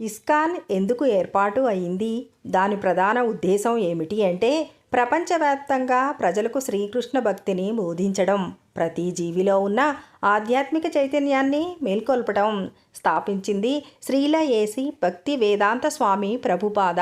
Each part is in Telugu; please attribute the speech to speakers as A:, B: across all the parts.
A: ఇస్కాన్ ఎందుకు ఏర్పాటు అయింది? దాని ప్రధాన ఉద్దేశం ఏమిటి అంటే ప్రపంచవ్యాప్తంగా ప్రజలకు శ్రీకృష్ణ భక్తిని బోధించడం ప్రతి జీవిలో ఉన్న ఆధ్యాత్మిక చైతన్యాన్ని మేల్కొల్పడం స్థాపించింది శ్రీల ఏసి భక్తి వేదాంత స్వామి ప్రభుపాద.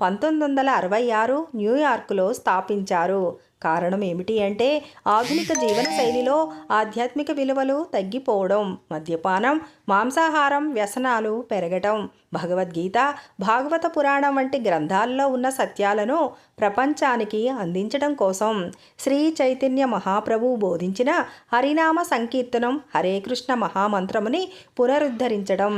A: పంతొమ్మిది వందల అరవై ఆరు న్యూయార్క్లో స్థాపించారు. కారణం ఏమిటి అంటే ఆధునిక జీవన శైలిలో ఆధ్యాత్మిక విలువలు తగ్గిపోవడం మద్యపానం మాంసాహారం వ్యసనాలు పెరగటం. భగవద్గీత భాగవత పురాణం వంటి గ్రంథాల్లో ఉన్న సత్యాలను ప్రపంచానికి అందించడం కోసం శ్రీ చైతన్య మహాప్రభు బోధించిన హరినామ సంకీర్తనం హరే కృష్ణ మహామంత్రముని పునరుద్ధరించడం.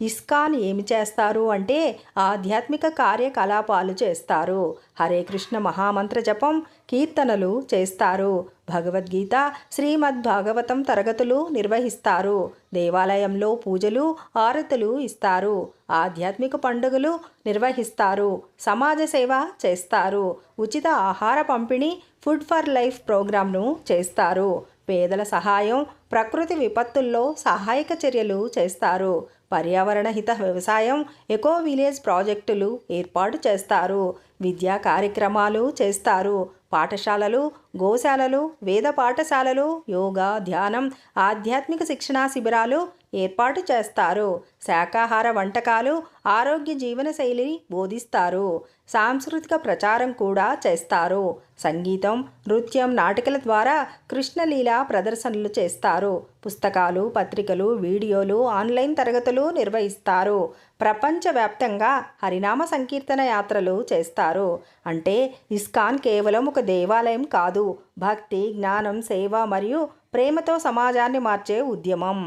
A: ఇస్కాన్ ఏమి చేస్తారు అంటే ఆధ్యాత్మిక కార్యకలాపాలు చేస్తారు. హరే కృష్ణ మహామంత్ర జపం కీర్తనలు చేస్తారు. భగవద్గీత శ్రీమద్ భాగవతం తరగతులు నిర్వహిస్తారు. దేవాలయంలో పూజలు ఆరతులు ఇస్తారు. ఆధ్యాత్మిక పండుగలు నిర్వహిస్తారు. సమాజ సేవ చేస్తారు. ఉచిత ఆహార పంపిణీ ఫుడ్ ఫర్ లైఫ్ ప్రోగ్రాంను చేస్తారు. పేదల సహాయం ప్రకృతి విపత్తుల్లో సహాయక చర్యలు చేస్తారు. పర్యావరణ హిత వ్యవసాయం ఎకో విలేజ్ ప్రాజెక్టులు ఏర్పాటు చేస్తారు. విద్యా కార్యక్రమాలు చేస్తారు. పాఠశాలలు గోశాలలు వేద పాఠశాలలు యోగా ధ్యానం ఆధ్యాత్మిక శిక్షణా శిబిరాలు ఏర్పాటు చేస్తారు. శాకాహార వంటకాలు ఆరోగ్య జీవనశైలిని బోధిస్తారు. సాంస్కృతిక ప్రచారం కూడా చేస్తారు. సంగీతం నృత్యం నాటికల ద్వారా కృష్ణలీల ప్రదర్శనలు చేస్తారు. పుస్తకాలు పత్రికలు వీడియోలు ఆన్లైన్ తరగతులు నిర్వహిస్తారు. ప్రపంచవ్యాప్తంగా హరినామ సంకీర్తన యాత్రలు చేస్తారు. అంటే ఇస్కాన్ కేవలం ఒక దేవాలయం కాదు భక్తి జ్ఞానం సేవ మరియు ప్రేమతో సమాజాన్ని మార్చే ఉద్యమం.